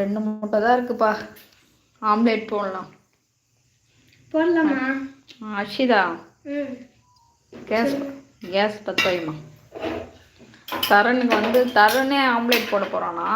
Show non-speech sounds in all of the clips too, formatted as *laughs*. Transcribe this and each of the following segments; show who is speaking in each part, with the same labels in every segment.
Speaker 1: ரெண்டு முட்டை தான் இருக்குப்பா. ஆம்லேட் போடலாம்.
Speaker 2: போடலாமா?
Speaker 1: அஷிதா கேஸ் கேஸ் பற்ற வைமா தருணுக்கு வந்து தருணே ஆம்லேட் போட போகிறானா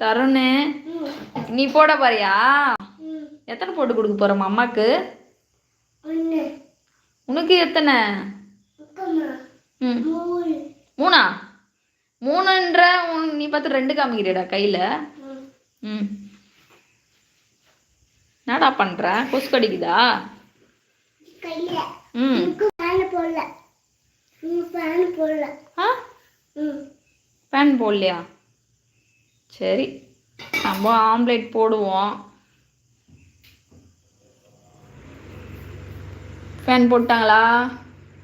Speaker 1: தருணு நீ போட போறியா?
Speaker 2: ம்.
Speaker 1: எத்தனை போட்டு கொடுக்க போகிறோம் அம்மாக்கு? உனக்கு எத்தனை? ம்.
Speaker 2: மூணா?
Speaker 1: மூணுன்ற உன் நீ பார்த்து ரெண்டு காமிக்கிறடா கையில்.
Speaker 2: ம்.
Speaker 1: என்னடா பண்ணுற கொசு கடிக்குதா
Speaker 2: கையில்.
Speaker 1: ம்.
Speaker 2: ஃபேன்
Speaker 1: போடலையா? சரி. நம்ம ஆம்லேட் போடுவோம். ஃபேன் போட்டாங்களா?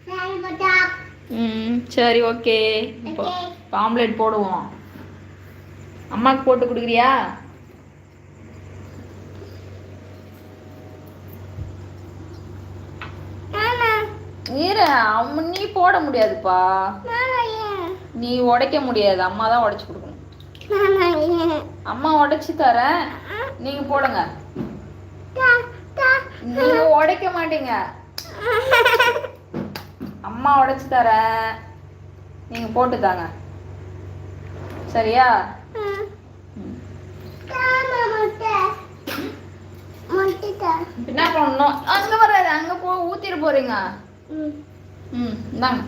Speaker 2: ஃபேன் போட்டா
Speaker 1: ம் சரி ஓகே. இப்போ ஆம்லேட் போடுவோம். அம்மாவுக்கு போட்டு கொடுக்குறியா? அவன் நீ போட முடியாதுப்பா. நீ உடைக்க முடியாது அம்மா தான் உடைச்சு கொடுக்கணும். அம்மா உடைச்சி தரேன். நீங்க போடுங்க. நீங்க உடைக்க மாட்டீங்க. *laughs* அம்மா உடைச்சி தரேன். நீங்க போட்டு தாங்க. சரியா? என்ன பண்ணணும் அங்க வராது அங்க போ ஊத்திட போறீங்க.
Speaker 2: ம்
Speaker 1: ம் இந்தாங்க.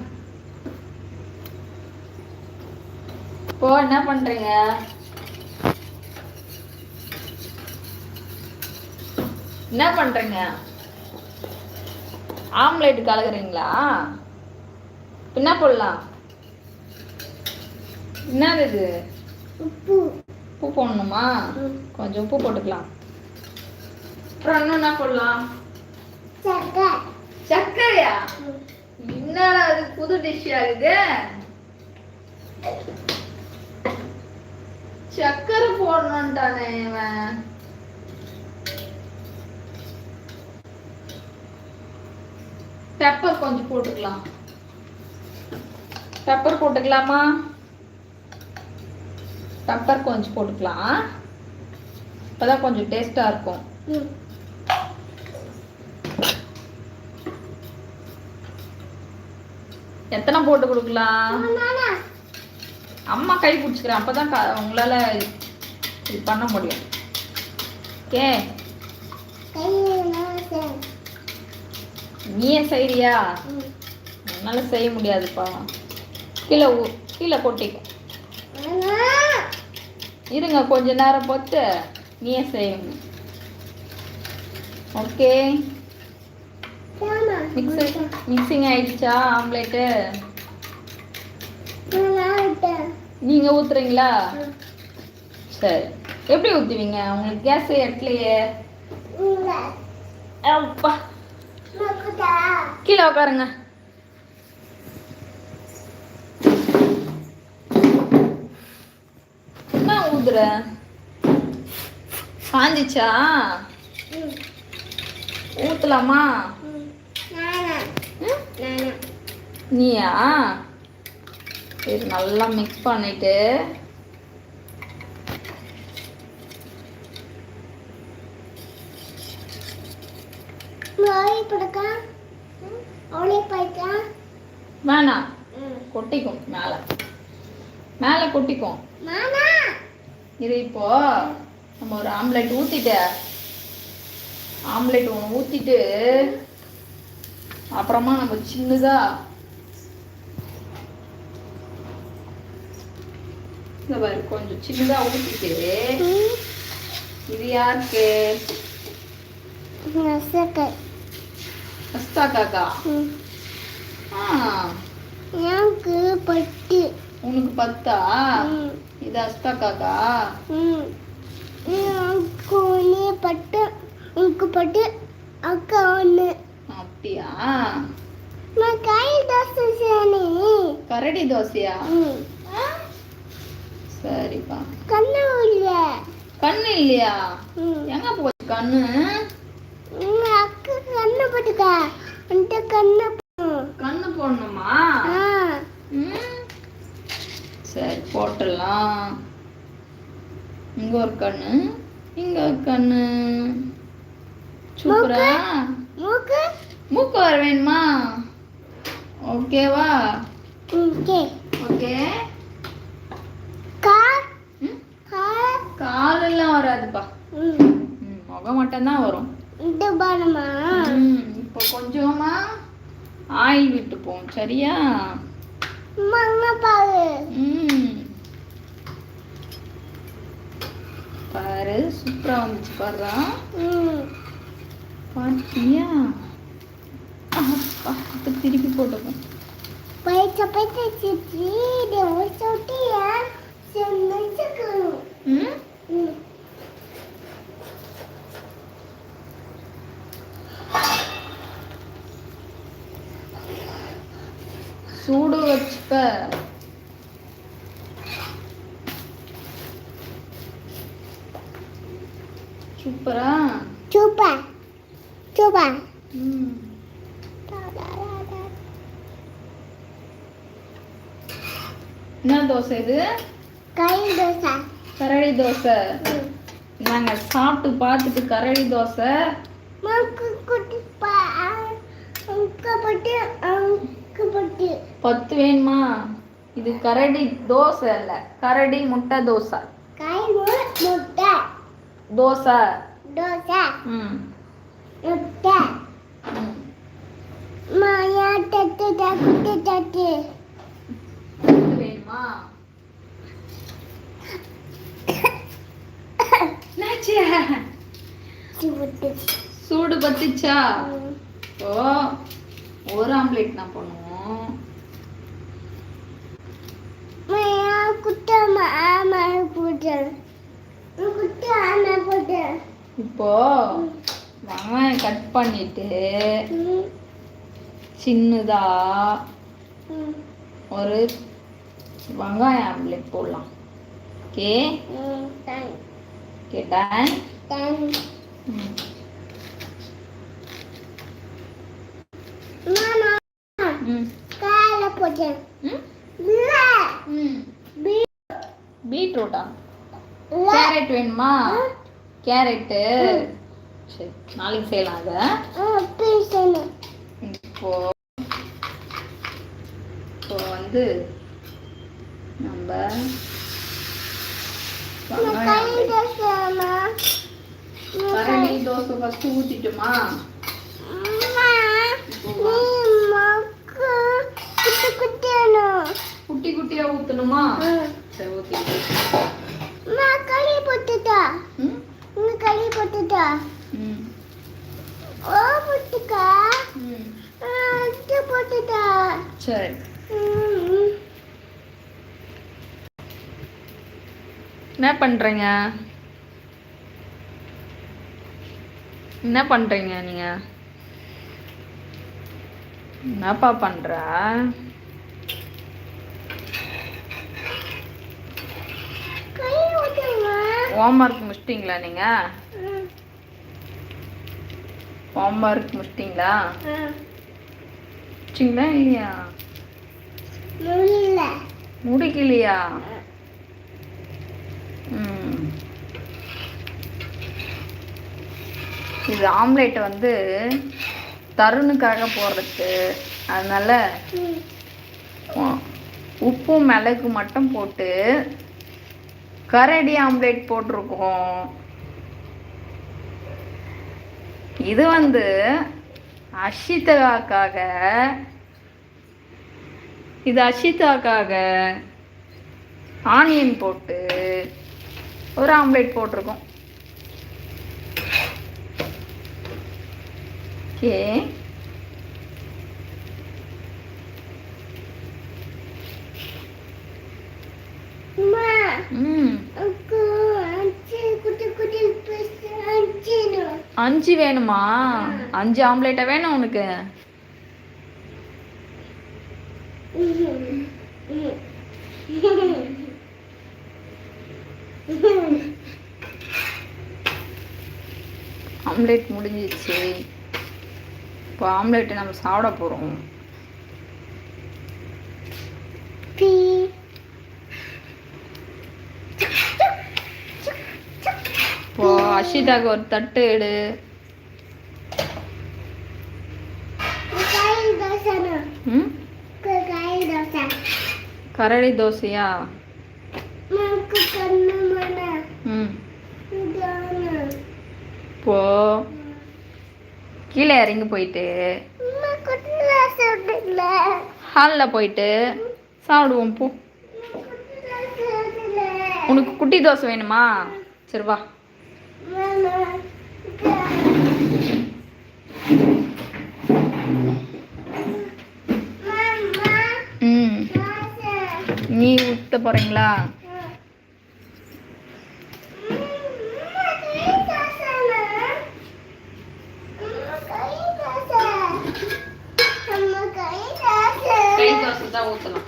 Speaker 1: இப்போ என்ன பண்றீங்க? என்ன பண்றீங்க? ஆம்லேட் கலக்குறீங்களா? என்ன போடலாம். என்னது இது?
Speaker 2: உப்பு.
Speaker 1: உப்பு போடணுமா? கொஞ்சம் உப்பு போட்டுக்கலாம். அப்புறம் இன்னும் என்ன போடலாம்?
Speaker 2: சக்கரை
Speaker 1: சர்க்கரையா? என்னடா அது புது டிஷ் ஆகுது சக்கரை போடணும்ட்டானே இவன். பெப்பர் கொஞ்சம் போட்டுக்கலாம். பெப்பர் போட்டுக்கலாமா? பெப்பர் கொஞ்சம் போட்டுக்கலாம். அப்பதான் கொஞ்சம் டேஸ்டா இருக்கும். எத்தனை போட்டு கொடுக்கலாம்?
Speaker 2: மாமா
Speaker 1: அம்மா கை பிடிச்சிக்கிறேன் அப்பதான் க- உங்களால இது பண்ண முடியும். ஓகே
Speaker 2: நான்
Speaker 1: நீயே செய்றியா?
Speaker 2: ம்.
Speaker 1: என்னால செய்ய முடியாதுப்பா. கீழே கீழே கொட்டிக்கும் இருங்க கொஞ்ச நேரம் பொத்து. நீயே செய்யுங்க ஓகே மிக்ஸி மிக்சிங் ஆயிடுச்சா ஆம்லேட்டு? நீங்க ஊத்துறீங்களா? சரி. எப்படி ஊத்துவீங்க? உங்களுக்கு கேஸ் எட்டலையே அப்பா. கீழே உட்காருங்க என்ன ஊதுற காஞ்சிச்சா? ஊத்தலாமா? நீயா? சரி நல்லா மிக்ஸ் பண்ணிட்டு. வேணாம். கொட்டிக்கும் மேலே. மேலே கொட்டிக்கும். இது இப்போ நம்ம ஒரு ஆம்லெட் ஊத்திட்டு ஆம்லெட் ஒன்று ஊத்திட்டு அப்புறமா நம்ம சின்னதா இந்த பாரு கொஞ்சம் சின்னதா ஊத்திட்டு
Speaker 2: ம்
Speaker 1: இது யாருக்கு? அஸ்தா காக்கா
Speaker 2: எனக்கு பட்டு.
Speaker 1: உனக்கு பத்தா? காக்கா
Speaker 2: ம். எனக்கு ஒன்று பட்டு எனக்கு பட்டு அக்கா ஒன்று
Speaker 1: அப்படியா?
Speaker 2: நான் கை தோசை சேனே
Speaker 1: கரடி தோசையா? சரிப்பா.
Speaker 2: கண்ணு இல்லை
Speaker 1: கண்ணு இல்லையா? எங்க போச்சு கண்ணு?
Speaker 2: உங்க அக்கா கண்ணு போட்டுக்கா. அந்த கண்ணு
Speaker 1: கண்ணு போடணுமா? ம். சரி போட்டுடலாம். இங்க ஒரு கண்ணு இங்க ஒரு கண்ணு. சூப்பரா?
Speaker 2: மூக்கு
Speaker 1: மூக்கு. வர வேணுமா? ஓகேவா ஓகே
Speaker 2: கால்.
Speaker 1: காலெல்லாம் வராதுப்பா. முகம் மட்டும்தான் வரும்.
Speaker 2: இந்த பானமா
Speaker 1: ம், இப்போ கொஞ்சமா ஆயில் விட்டுப்போம் சரியா?
Speaker 2: மண்ண பாரு.
Speaker 1: சூப்பரா வந்துச்சு பாருடா. பாத்தியா? அப்பா, திருப்பி போட்டுப்போம்
Speaker 2: பைசா பைசா
Speaker 1: சூப்பரா?
Speaker 2: சூப்பர் சூப்பர்
Speaker 1: ம். என்ன தோசை இது?
Speaker 2: கை தோசை.
Speaker 1: கரடி தோசை. நாங்க சாப்பிட்டு பார்த்துட்டு கரடி தோசை. பத்து வேணுமா? இது கரடி தோசை இல்ல கரடி முட்டை தோசை.
Speaker 2: முட்டை.
Speaker 1: தோசை.
Speaker 2: தோசை.
Speaker 1: ம்.
Speaker 2: முட்டை. மாயா தட்டு தட்டு. தட்டு
Speaker 1: வேணுமா? சூடு. பத்துச்சா ஓ ஒரு ஆம்லேட் நான் பண்ணுவோம்.
Speaker 2: மாயா குட்ட மாமா போட்டு குட்ட ஆமா போட்டு
Speaker 1: இப்போ வெங்காயம் கட் பண்ணிட்டு சின்னதா ஒரு வெங்காயம் ஆம்லேட் போடலாம். ஓகே? கேட்டேன் பீட்ரூட்டா? கேரட் வேணுமா? கேரட்டு. சரி நாளைக்கு செய்யலாம் அதை. இப்போ இப்போ வந்து நம்ம கரண்டி தோசை ஃபர்ஸ்ட் ஊத்திட்டுமா?
Speaker 2: அம்மா நீ மக்கு குட்டி
Speaker 1: குட்டியா ஊத்தணுமா? சரி ஊத்திட்டு
Speaker 2: அம்மா களி போட்டுட்டா
Speaker 1: ம்
Speaker 2: நீ களி போட்டுட்டா
Speaker 1: ம்
Speaker 2: ஓ போட்டுக்கா
Speaker 1: ம்
Speaker 2: அது போட்டுட்டா
Speaker 1: சரி என்ன பண்றீங்க? என்ன பண்றீங்க நீங்க? என்னப்பா பண்ற?
Speaker 2: கை ஊத்துமா
Speaker 1: ஹோம்ஒர்க் முடிச்சிட்டிங்களா நீங்க? ஹோம்ஒர்க் முடிச்சிட்டிங்களா? முடிச்சிங்களா இல்லையா? முடிக்கலையா? இது ஆம்லேட் வந்து தருணுக்காக போடுறதுக்கு. அதனால உப்பும் மிளகு மட்டும் போட்டு கரடி ஆம்லேட் போட்டிருக்கோம். இது வந்து அஷிதாக்காக இது அஷிதாக்காக ஆனியன் போட்டு ஒரு ஆம்லேட் போட்டிருக்கோம். ஓகே.
Speaker 2: அஞ்சு
Speaker 1: வேணுமா? அஞ்சு ஆம்லேட்டா வேணும் உனக்கு? ஆம்லேட் முடிஞ்சிச்சு. இப்போ ஆம்லேட்டை நம்ம சாப்பிட போகிறோம்
Speaker 2: இப்போ
Speaker 1: அஷிதாக்கு ஒரு தட்டு எடு. ம் கரடி தோசையா? போ. கீழே இறங்கி போயிட்டு. ஹாலில் போயிட்டு சாப்பிடுவோம் போ. உனக்கு குட்டி தோசை வேணுமா? சரி வா
Speaker 2: மாமா மாமா
Speaker 1: ம்
Speaker 2: தோசை கை தோசை கை தோசை
Speaker 1: தான் ஊற்றலாம்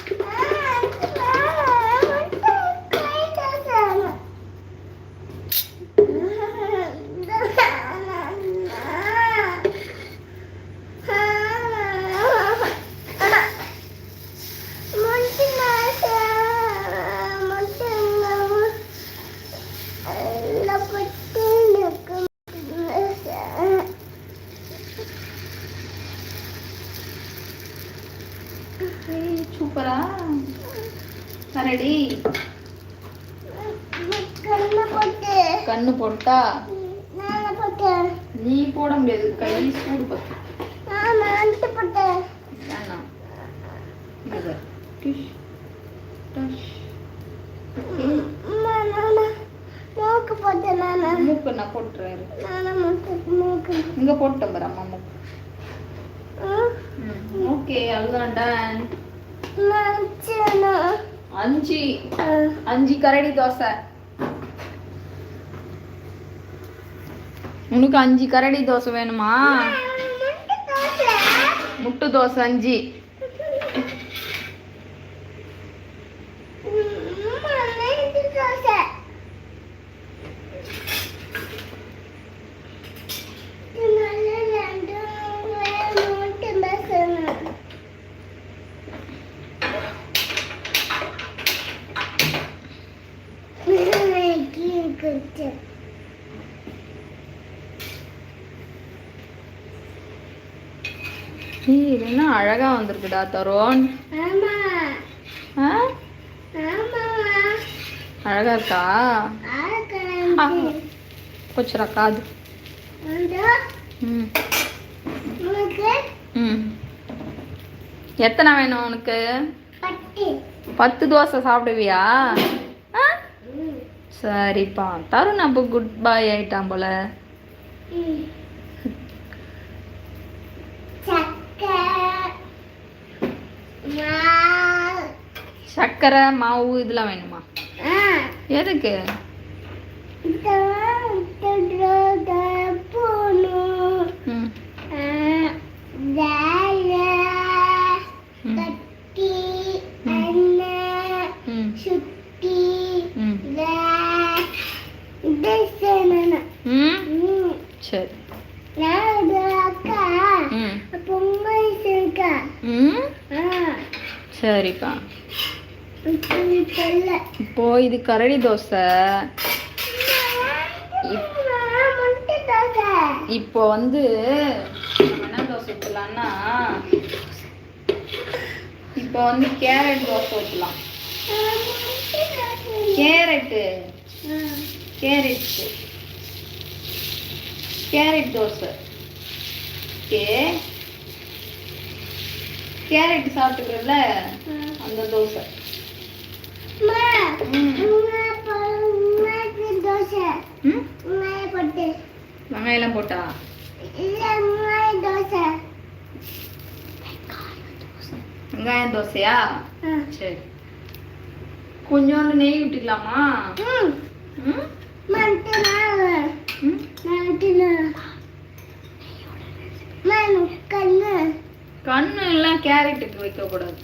Speaker 1: கண்ணு போட்டா நீ போட முடியாது கை சூடு பத்து.
Speaker 2: மூக்கு நானா.
Speaker 1: மூக்கு இங்க போட்டேன் பாரு அம்மா மூக்கு. ஓகே அதுதான் டன் அஞ்சு. அஞ்சு கரடி தோசை. உனக்கு அஞ்சு கரடி தோசை வேணுமா?
Speaker 2: முட்டு தோசை
Speaker 1: அஞ்சு.
Speaker 2: அம்மா
Speaker 1: இது என்ன அழகா வந்திருக்குடா தருண். அழகா இருக்கா? போச்சுடா காது. ம்.
Speaker 2: உனக்கு?
Speaker 1: ம். எத்தனை வேணும் உனக்கு? பத்து. தோசை சாப்பிடுவியா? சரிப்பா. தருண் அப்போ குட் பாய் ஆயிட்டான் போல. சர்க்கரை மாவு இதெல்லாம் வேணுமா எதுக்கு
Speaker 2: போகணும் இப்போ
Speaker 1: இது கரடி தோசை. இப்போ வந்து என்ன தோசை ஊற்றலாம்னா இப்போ வந்து கேரட் தோசை ஊற்றலாம் carrot. Carrot carrot dosa. Okay. Carrot சாப்பிட்டுக்கிறதுல அந்த தோசை. ம்.
Speaker 2: தோசை
Speaker 1: ம்
Speaker 2: வெங்காய போட்டு?
Speaker 1: வெங்காயம் தோசையா. சரி. கொஞ்சோண்டு நெய் விட்டுக்கலாமா
Speaker 2: கண்ணு.
Speaker 1: எல்லாம் கேரட்டுக்கு வைக்கக்கூடாது.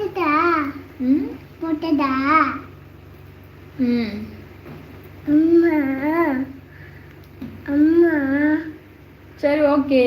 Speaker 2: போட்டுதா
Speaker 1: ம்?
Speaker 2: போட்டதா?
Speaker 1: ம்.
Speaker 2: அம்மா. அம்மா.
Speaker 1: சரி ஓகே.